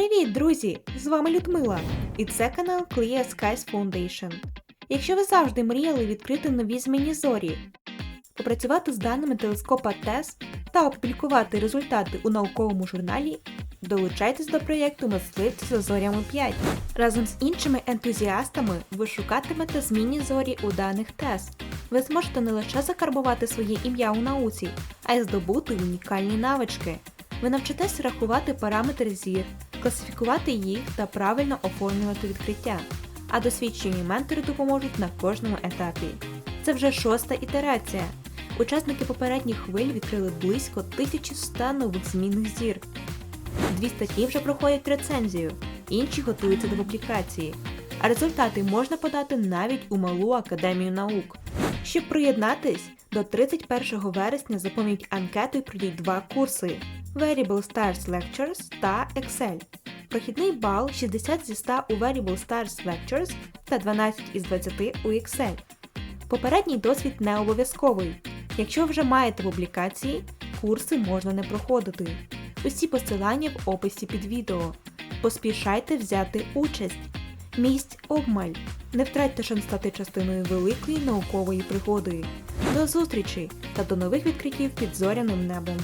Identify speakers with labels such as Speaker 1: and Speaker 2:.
Speaker 1: Привіт, друзі! З вами Людмила, і це канал Clear Skies Foundation. Якщо ви завжди мріяли відкрити нові змінні зорі, попрацювати з даними телескопа TESS та опублікувати результати у науковому журналі, долучайтесь до проєкту Мисливці за зорями 5. Разом з іншими ентузіастами ви шукатимете змінні зорі у даних TESS. Ви зможете не лише закарбувати своє ім'я у науці, а й здобути унікальні навички. Ви навчитесь рахувати параметри зір, класифікувати їх та правильно оформлювати відкриття, а досвідчені ментори допоможуть на кожному етапі. Це вже шоста ітерація. Учасники попередніх хвиль відкрили близько 1100 нових змінних зір. Дві статті вже проходять рецензію, інші готуються до публікації. А результати можна подати навіть у малу академію наук. Щоб приєднатись, до 31 вересня заповніть анкету і пройдіть два курси Variable Stars Lectures та Excel. Прохідний бал 60 зі 100 у Variable Stars Lectures та 12 із 20 у Excel. Попередній досвід не обов'язковий. Якщо вже маєте публікації, курси можна не проходити. Усі посилання в описі під відео. Поспішайте взяти участь. Місць обмаль. Не втратьте шанс стати частиною великої наукової пригоди. До зустрічі та до нових відкриттів під зоряним небом.